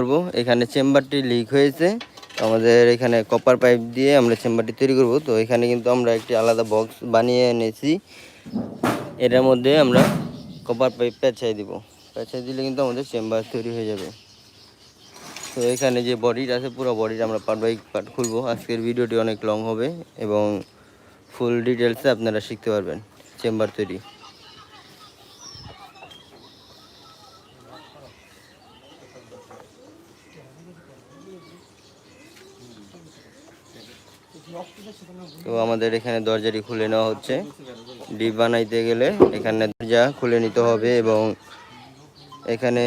করব। এখানে চেম্বারটি লিক হয়েছে। আমাদের এখানে কপার পাইপ দিয়ে আমরা চেম্বারটি তৈরি করব। তো এখানে কিন্তু আমরা একটি আলাদা বক্স বানিয়ে এনেছি। এটার মধ্যে আমরা কপার পাইপ পেঁচাই দিব। পেঁচাই দিলে কিন্তু আমাদের চেম্বার তৈরি হয়ে যাবে। তো এখানে যে বডিটা আছে, পুরো বডিটা আমরা পার্ট বাই পার্ট খুলবো। আজকের ভিডিওটি অনেক লং হবে এবং ফুল ডিটেলসে আপনারা শিখতে পারবেন চেম্বার তৈরি। তো আমাদের এখানে দরজাটি খুলে নেওয়া হচ্ছে। ডিপ বানাইতে গেলে এখানে দরজা খুলে নিতে হবে এবং এখানে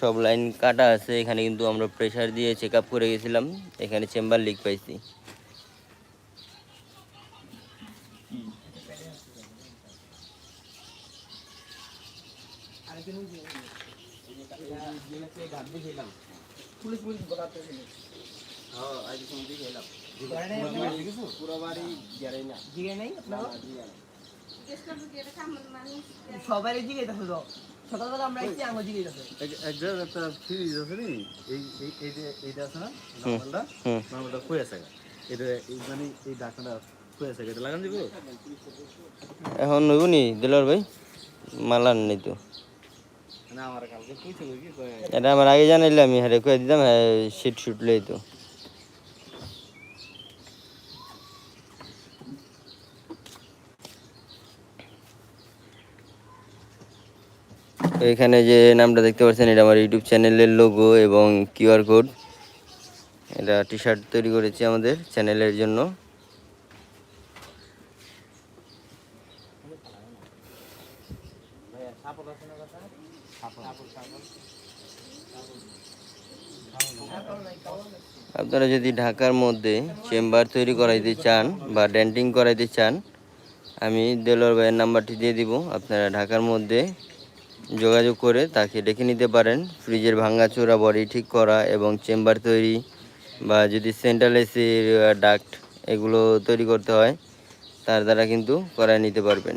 সব লাইন কাটা আছে। এখানে কিন্তু আমরা প্রেশার দিয়ে চেক আপ করে গেছিলাম। এখানে চেম্বার লিক পাইছি। সবারই দিকে দেখো সকালবেলা আমরা এসেছি আমার দিকে দেখো একজন একটা ফ্রিজ আছে নি? এই এই এই যে এইটা আছে না নরমালটা হুম। কই আছে? এটা মানে এই ঢাকনাটা কই আছে? এটা লাগান দিব? এখন নইব নি দিলর ভাই? মালান নেই তো। আমার কালকে কইছে কি কয় এটা আমার আগে জানাইলে আমি হারে কয়ে দিতাম হ্যাঁ শিট শুট লই তো এখানে যে নামটা দেখতে পাচ্ছেন, এটা আমার ইউটিউব চ্যানেলের লোগো এবং কিউআর কোড এটা টি শার্ট তৈরি করেছি আমাদের চ্যানেলের জন্য। আপনারা যদি ঢাকার মধ্যে চেম্বার তৈরি করাইতে চান বা ডেন্টিং করাইতে চান, আমি দেলোর ভাইয়ের নাম্বারটি দিয়ে দিব। আপনারা ঢাকার মধ্যে যোগাযোগ করে তাকে ডেকে নিতে পারেন। ফ্রিজের ভাঙাচোরা বডি ঠিক করা এবং চেম্বার তৈরি বা যদি সেন্ট্রাল এসির ডাক্ট এগুলো তৈরি করতে হয়, তার দ্বারা কিন্তু করায় নিতে পারবেন।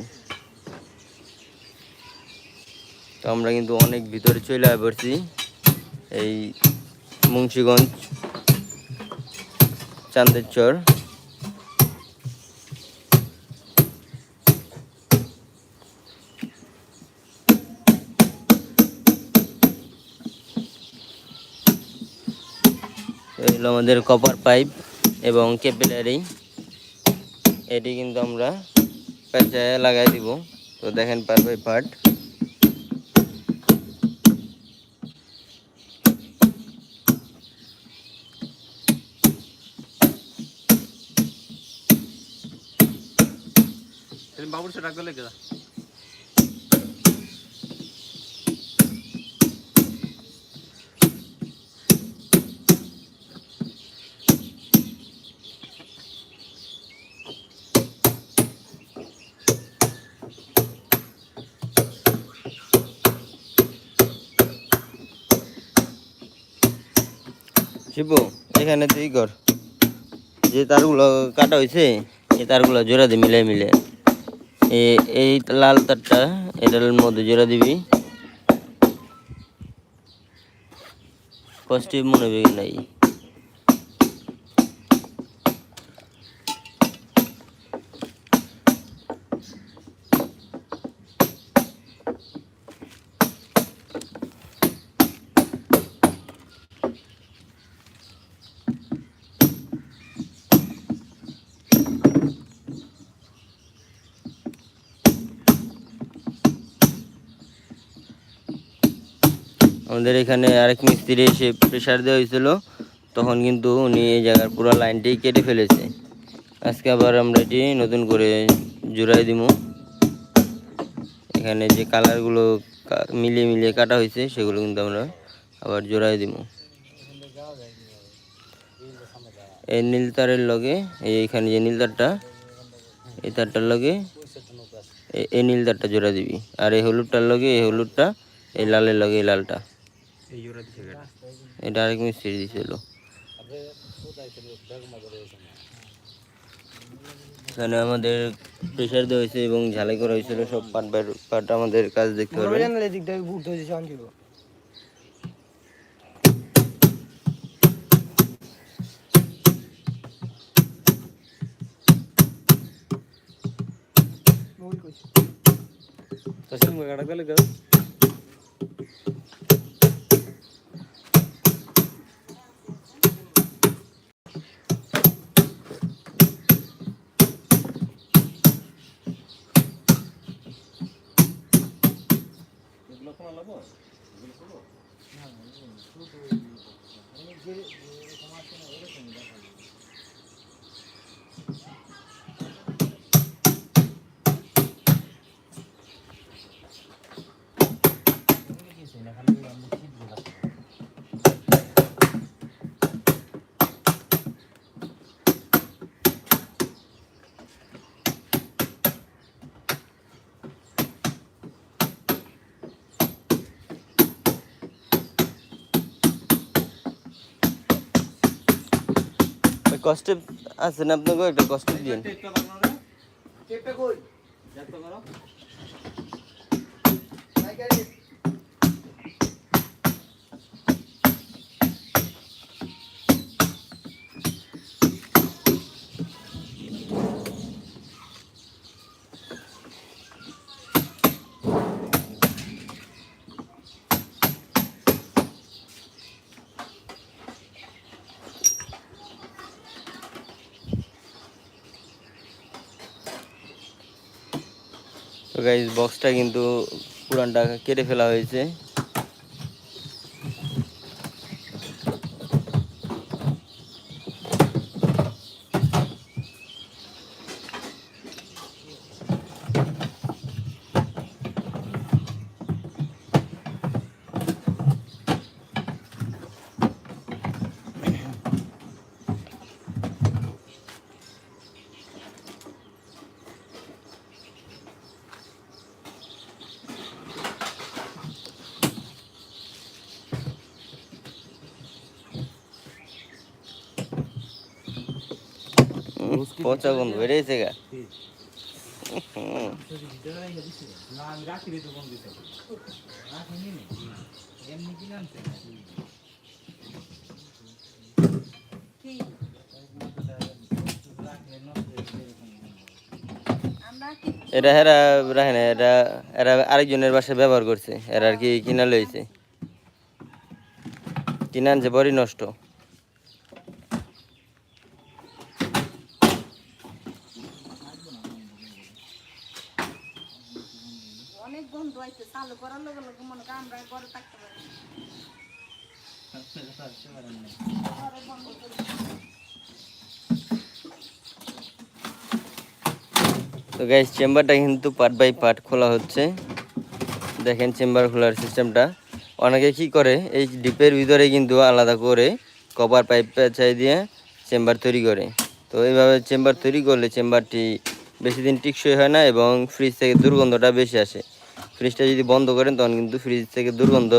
তো আমরা কিন্তু অনেক ভিতরে চলে পড়ছি এই মুন্সিগঞ্জ চান্দের হলো আমাদের কপার পাইপ এবং ক্যাপিলারি এটি কিন্তু আমরা পেঁচায় লাগাই দিব। তো দেখেন পার বাই পার্ট বাবুর সে ডাকতে লেগে শিবু, এখানে তুই কর। যে তারগুলো কাটা হয়েছে এই তারগুলো জোড়া দিয়ে মিলে। মিলে এই লাল তারটা, এটার মধ্যে জোড়া দিবি। কষ্টে মনে হবে নাই? আমাদের এখানে আরেক মিস্ত্রি এসে প্রেশার দেওয়া হয়েছিল, তখন কিন্তু উনি এই জায়গার পুরো লাইনটি কেটে ফেলেছে। আজকে আবার আমরা এটি নতুন করে জোড়াই দিব এখানে যে কালারগুলো মিলিয়ে মিলিয়ে কাটা হয়েছে, সেগুলো কিন্তু আমরা আবার জোড়াই দিব এই নীল তারের লগে, এই এখানে যে নীল তারটা, এই তারটার লগে এই নীল তারটা জোড়া দিবি। আর এই হলুদটার লগে, এই হলুদটা, এই লালের লগে এই লালটা। এটা আরেক মিস্ত্রি আমাদের প্রেশার দেওয়া হয়েছে এবং ঝালাই করা হয়েছিল সব পাট আমাদের কাজ দেখতে তো সেরকম গেলে কষ্টে আছে না আপনাকে একটা কষ্ট দিন। টেপটা কই? নাই তো গাইজ বক্সটা কিন্তু পুরানটা কেটে ফেলা হয়েছে উম, পচা গন্ধ বেরিয়েছে গা হুম। না আমি রাখি দিতে ফোন দিতে রাখিনি এমনি কিনে আনছে এটা হেরা রাখে না এটা এরা আরেকজনের বাসায় ব্যবহার করছে। এরা আর কি কিনা লইছে। কিনা আনছে বড়ি নষ্ট অনেক গন্ধ আইছে চালু করার তো গাইস চেম্বারটা কিন্তু পার্ট বাই পার্ট খোলা হচ্ছে। দেখেন চেম্বার খোলার সিস্টেমটা অনেকে কি করে, এই ডিপের ভিতরে কিন্তু আলাদা করে কপার পাইপ পেঁচাই দিয়ে চেম্বার তৈরি করে। তো এইভাবে চেম্বার তৈরি করলে চেম্বারটি বেশি দিন টিকসই হয় না এবং ফ্রিজ থেকে দুর্গন্ধটা বেশি আসে। ফ্রিজটা যদি বন্ধ করেন, তখন কিন্তু ফ্রিজ থেকে দুর্গন্ধ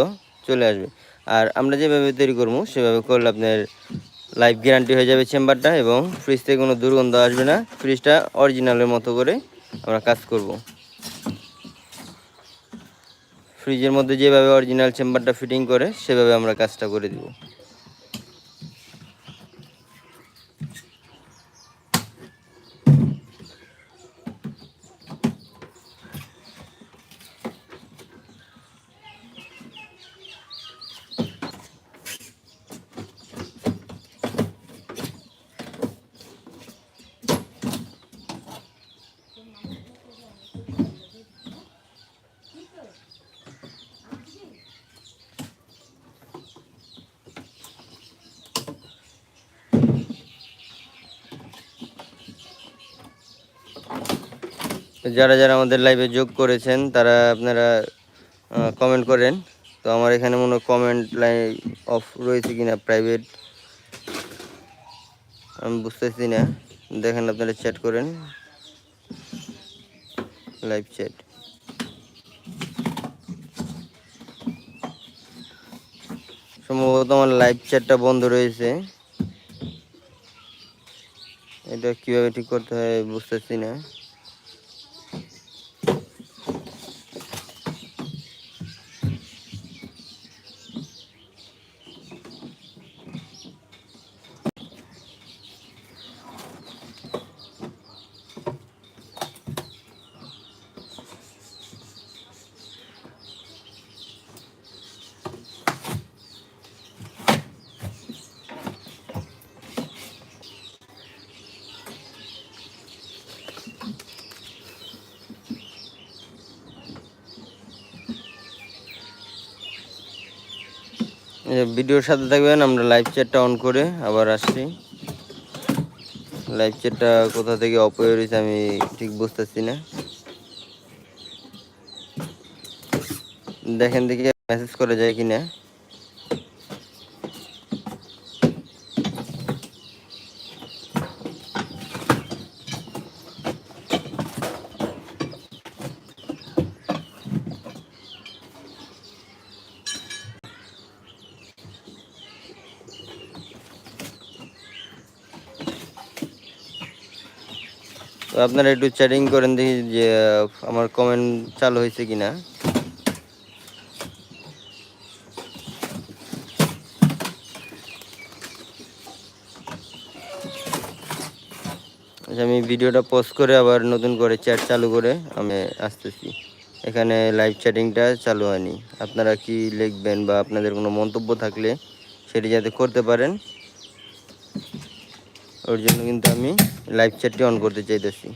চলে আসবে। আর আমরা যেভাবে তৈরি করব, সেভাবে করলে আপনার লাইফ গ্যারান্টি হয়ে যাবে চেম্বারটা এবং ফ্রিজ থেকে কোনো দুর্গন্ধ আসবে না। ফ্রিজটা অরিজিনালের মতো করে আমরা কাজ করব। ফ্রিজের মধ্যে যেভাবে অরিজিনাল চেম্বারটা ফিটিং করে, সেভাবে আমরা কাজটা করে দিব। যারা যারা আমাদের লাইভে যোগ করেছেন, তারা আপনারা কমেন্ট করেন। তো আমার এখানে মনে কমেন্ট লাইন অফ রয়েছে কিনা প্রাইভেট আমি বুঝতেছি না। দেখেন আপনারা চ্যাট করেন। লাইভ চ্যাট সম্ভবত আমার লাইভ চ্যাটটা বন্ধ রয়েছে। এটা কীভাবে ঠিক করতে হয় বুঝতেছি না। ভিডিওর সাথে থাকবেন, আমরা লাইভ চেয়ারটা অন করে আবার আসছি। লাইভ চ্যাটটা কোথা থেকে হয়ে রয়েছে আমি ঠিক বুঝতেছি না। দেখেন দেখি মেসেজ করা যায় কি না আপনারা একটু চ্যাটিং করেন দেখি যে, আমার কমেন্ট চালু হয়েছে কি না আচ্ছা আমি ভিডিওটা পোস্ট করে আবার নতুন করে চ্যাট চালু করে আমি আসতেছি। এখানে লাইভ চ্যাটিংটা চালু হয়নি। আপনারা কি লিখবেন বা আপনাদের কোনো মন্তব্য থাকলে সেটি যাতে করতে পারেন। ওর জন্য কিন্তু আমি লাইভ চ্যাটটি অন করতে চাইতেছি।